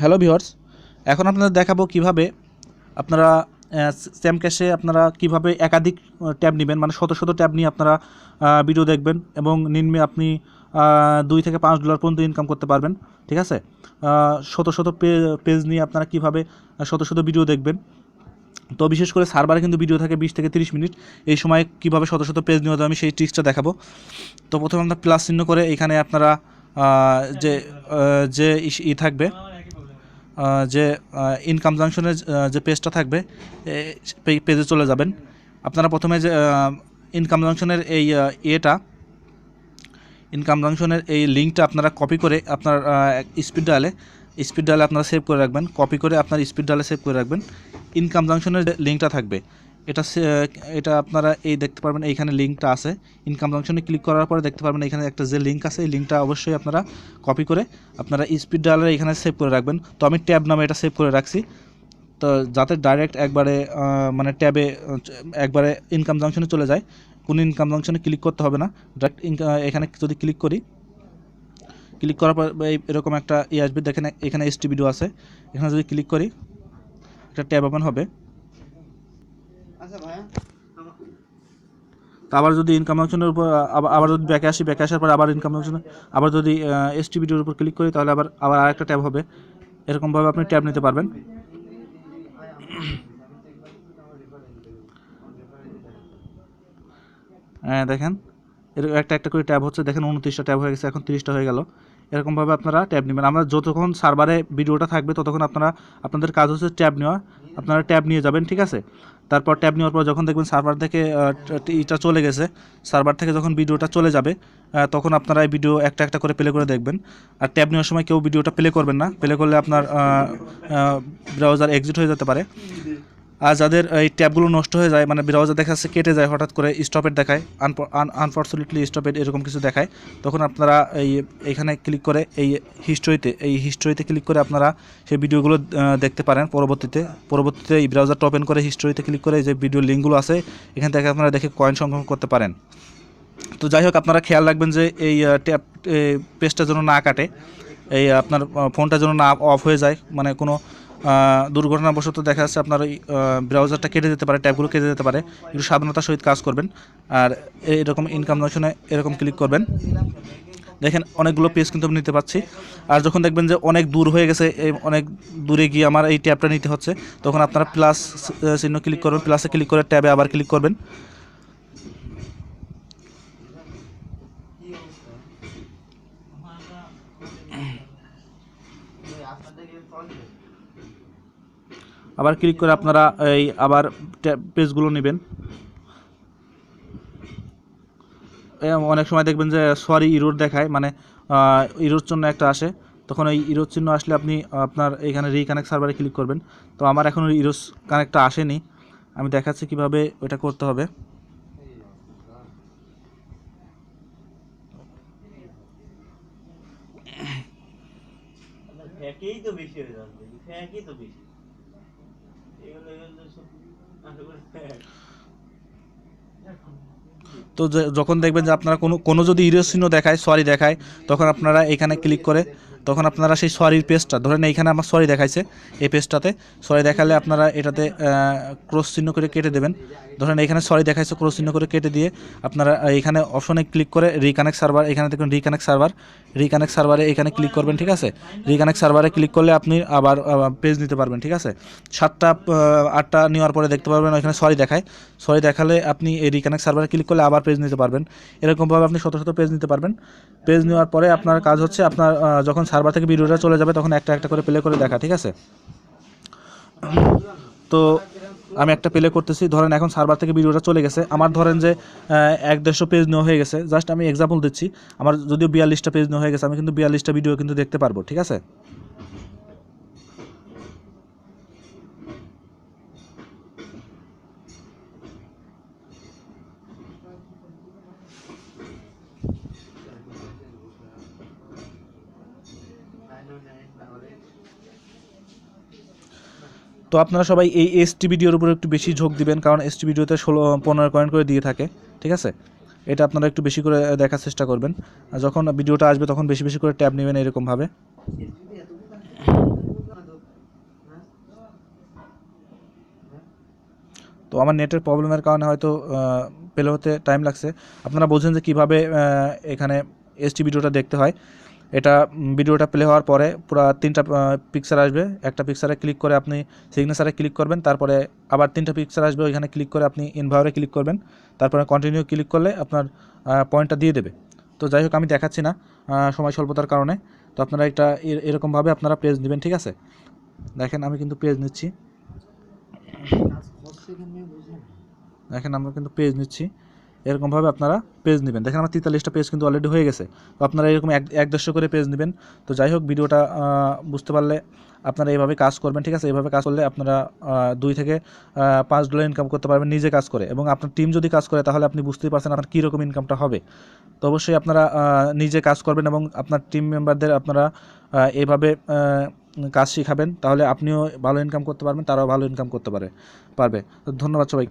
Hello viewers এখন আপনাদের দেখাবো কীভাবে আপনারা স্যাম ক্যাশে আপনারা কীভাবে একাধিক ট্যাব নেবেন। মানে শত শত ট্যাব নিয়ে আপনারা ভিডিও দেখবেন এবং নিম্নে আপনি দুই থেকে পাঁচ ডলার পর্যন্ত ইনকাম করতে পারবেন। ঠিক আছে? শত শত পেজ নিয়ে আপনারা কীভাবে শত শত ভিডিও দেখবেন। তো বিশেষ করে সার্ভারে কিন্তু ভিডিও থাকে বিশ থেকে তিরিশ মিনিট। এই সময় কীভাবে শত শত পেজ নিয়ে আমি সেই ট্রিক্সটা দেখাবো। তো প্রথমে আমরা প্লাস চিহ্ন করে এখানে আপনারা যে যে ই থাকবে যে ইনকাম জাংশনের যে পেজটা থাকবে পেজে চলে যাবেন। আপনারা প্রথমে যে ইনকাম জাংশনের এই ইয়েটা ইনকাম জাংশনের এই লিঙ্কটা আপনারা কপি করে আপনার স্পিড ডালে স্পিড ডালে আপনারা সেভ করে রাখবেন। কপি করে আপনার স্পিড ডালে সেভ করে রাখবেন। ইনকাম জাংশনের লিঙ্কটা থাকবে এটা এটা আপনারা এই দেখতে পারবেন, এইখানে লিঙ্কটা আছে। ইনকাম জাংশনে ক্লিক করার পরে দেখতে পারবেন এখানে একটা যে লিঙ্ক আছে, এই লিঙ্কটা অবশ্যই আপনারা কপি করে আপনারা স্পিড ডায়ালের এখানে সেভ করে রাখবেন। তো আমি ট্যাব নামে এটা সেভ করে রাখছি। তো যাতে ডাইরেক্ট একবারে মানে ট্যাবে একবারে ইনকাম জাংশনে চলে যায়। কোনো ইনকাম জাংশনে ক্লিক করতে হবে না। ডাইরেক্ট এখানে যদি ক্লিক করি ক্লিক করার পর এরকম একটা ই আসবে। দেখেন এখানে এসটি ভিডিও আছে। এখানে যদি ক্লিক করি, একটা ট্যাব ওপেন হবে। আবার যদি ইনকাম জাংশনের উপর, আবার যদি ব্যাকে আসি ব্যাকে আসার পর আবার ইনকাম জাংশনে আবার যদি এসটি ভিডিওর উপর ক্লিক করি, তাহলে আবার আবার আরেকটা ট্যাব হবে। এরকমভাবে আপনি ট্যাব নিতে পারবেন। হ্যাঁ দেখেন। এর একটা একটা করে ট্যাব হচ্ছে। দেখেন, উনত্রিশটা ট্যাব হয়ে গেছে, এখন তিরিশটা হয়ে গেল। এরকমভাবে আপনারা ট্যাব নেবেন। আমরা যতক্ষণ সার্ভারে ভিডিওটা থাকবে, ততক্ষণ আপনারা, আপনাদের কাজ হচ্ছে ট্যাব নেওয়া। আপনারা ট্যাব নিয়ে যাবেন, ঠিক আছে? তারপর ট্যাব নেওয়ার পর যখন দেখবেন সার্ভার থেকে এটা চলে গেছে সার্ভার থেকে যখন ভিডিওটা চলে যাবে তখন আপনারা এই ভিডিও একটা একটা করে প্লে করে দেখবেন। আর ট্যাব নেওয়ার সময় কেউ ভিডিওটা প্লে করবেন না। প্লে করলে আপনার ব্রাউজার এক্সিট হয়ে যেতে পারে। আর যাদের এই ট্যাবগুলো নষ্ট হয়ে যায় মানে ব্রাউজার দেখা যাচ্ছে কেটে যায়, হঠাৎ করে স্টপেট দেখায় আনফর্চুনেটলি স্টপেট এরকম কিছু দেখায়, তখন আপনারা এই, এখানে ক্লিক করে এই হিস্টোরিতে এই হিস্টোরিতে ক্লিক করে আপনারা সেই ভিডিওগুলো দেখতে পারেন পরবর্তীতে। পরবর্তীতে এই ব্রাউজারটা ওপেন করে হিস্টোরিতে ক্লিক করে যে ভিডিও লিঙ্কগুলো আছে, এখান থেকে আপনারা দেখে কয়েন সংগ্রহ করতে পারেন। তো যাই হোক, আপনারা খেয়াল রাখবেন যে এই ট্যাপ পেজটা যেন না কাটে, এই আপনার ফোনটা যেন না অফ হয়ে যায় মানে কোনো দুর্ঘটনাবশত দেখা যাচ্ছে আপনার ওই ব্রাউজারটা কেটে যেতে পারে, ট্যাবগুলো কেটে যেতে পারে। একটু সাবধানতার সহিত কাজ করবেন। আর এরকম ইনকাম জাংশনে এরকম ক্লিক করবেন। দেখেন অনেকগুলো পেজ কিন্তু আমি নিতে পাচ্ছি। আর যখন দেখবেন যে অনেক দূর হয়ে গেছে, এই অনেক দূরে গিয়ে আমার এই ট্যাবটা নিতে হচ্ছে, তখন আপনারা প্লাস চিহ্ন ক্লিক করবেন। প্লাসে ক্লিক করে ট্যাবে আবার ক্লিক করবেন। আবার ক্লিক করে আপনারা এই আবার পেজগুলো নেবেন। অনেক সময় দেখবেন যে সরি ইরোর দেখায় মানে ইরোর জন্য একটা আসে। তখন ওই ইরোর চিহ্ন আসলে আপনি আপনার এখানে রিকানেক্ট সার্ভারে ক্লিক করবেন। তো আমার এখন ইরোস কানেক্টটা আসেনি। আমি দেখাচ্ছি কীভাবে ওটা করতে হবে। ফ্যাকেই তো বেশি হয়ে যাচ্ছে ফ্যাকই তো বেশি। এগুলো এগুলো সব আশা করি ফ্যাক। তো যখন দেখবেন যে আপনারা কোনো কোনো যদি ইরোস চিহ্ন দেখায়, সরি দেখায়, তখন আপনারা এখানে ক্লিক করে তখন আপনারা সেই সরির পেজটা ধরেন এইখানে আমার সরি দেখাইছে, এই পেজটাতে সরি দেখালে আপনারা এটাতে ক্রস চিহ্ন করে কেটে দেবেন। ধরেন এখানে সরি দেখাইছে ক্রস চিহ্ন করে কেটে দিয়ে আপনারা এখানে অপশনে ক্লিক করে রিকানেক্ট সার্ভার এখানে দেখুন রিকানেক্ট সার্ভার রিকানেক্ট সার্ভারে এখানে ক্লিক করবেন, ঠিক আছে? রিকানেক্ট সার্ভারে ক্লিক করলে আপনি আবার পেজ নিতে পারবেন, ঠিক আছে? সাতটা আটটা নেওয়ার পরে দেখতে পারবেন ওইখানে সরি দেখায়। সরি দেখালে আপনি এই রিকানেক্ট সার্ভারে ক্লিক করলে আবার পেজ নিতে পারবেন। এরকমভাবে আপনি শত শত পেজ নিতে পারবেন। পেজ নেওয়ার পরে আপনার কাজ হচ্ছে আপনার যখন সার্ভার থেকে ভিডিওটা চলে যাবে, তখন একটা একটা করে প্লে করে দেখা, ঠিক আছে? তো আমি একটা প্লে করতেছি, ধরেন এখন সার্ভার থেকে ভিডিওটা চলে গেছে। আমার ধরেন যে এক দেড়শো পেজ নেওয়া হয়ে গেছে জাস্ট আমি এক্সাম্পল দিচ্ছি। আমার যদিও বিয়াল্লিশটা পেজ নেওয়া হয়ে গেছে, আমি কিন্তু বিয়াল্লিশটা ভিডিও কিন্তু দেখতে পারব, ঠিক আছে? তো আপনারা সবাই এই এস টি ভিডিওর উপর একটু বেশি ঝোঁক দিবেন, কারণ এস টি ভিডিওতে ষোলো, পনেরো কয়েন করে দিয়ে থাকে, ঠিক আছে? এটা আপনারা একটু বেশি করে দেখার চেষ্টা করবেন। যখন ভিডিওটা আসবে, তখন বেশি বেশি করে ট্যাব নেবেন এরকমভাবে। তো আমার নেটের প্রবলেমের কারণে হয়তো পেলে হতে টাইম লাগছে। আপনারা বলছেন যে কীভাবে এখানে এসটি ভিডিওটা দেখতে হয়। এটা ভিডিওটা প্লে হওয়ার পরে পুরো তিনটা পিকচার আসবে। একটা পিকচারে ক্লিক করে আপনি সিগনেচারে ক্লিক করবেন, তারপরে আবার তিনটা পিকচার আসবে, ওইখানে ক্লিক করে আপনি ইনভারে ক্লিক করবেন। তারপরে কন্টিনিউ ক্লিক করলে আপনার পয়েন্টটা দিয়ে দেবে। তো যাই হোক, আমি দেখাচ্ছি না সময় স্বল্পতার কারণে। তো আপনারা একটা এরকমভাবে আপনারা পেজ নেবেন, ঠিক আছে? দেখেন, আমি কিন্তু পেজ নিচ্ছি। দেখেন, আমরা কিন্তু পেজ নিচ্ছি। এরকমভাবে আপনারা পেজ নেবেন। দেখেন আমার তেতাল্লিশটা পেজ কিন্তু অলরেডি হয়ে গেছে। তো আপনারা এরকম এক এক দেড়শো করে পেজ নেবেন। তো যাই হোক ভিডিওটা বুঝতে পারলে আপনারা এইভাবে কাজ করবেন, ঠিক আছে? এইভাবে কাজ করলে আপনারা দুই থেকে পাঁচ ডলার ইনকাম করতে পারবেন, নিজে কাজ করে। এবং আপনার টিম যদি কাজ করে, তাহলে আপনি বুঝতেই পারছেন আপনার কীরকম ইনকামটা হবে। তো অবশ্যই আপনারা নিজে কাজ করবেন এবং আপনার টিম মেম্বারদের আপনারা এইভাবে কাজ শিখাবেন। তাহলে আপনিও ভালো ইনকাম করতে পারবেন, তারাও ভালো ইনকাম করতে পারে, পারবে। ধন্যবাদ সবাই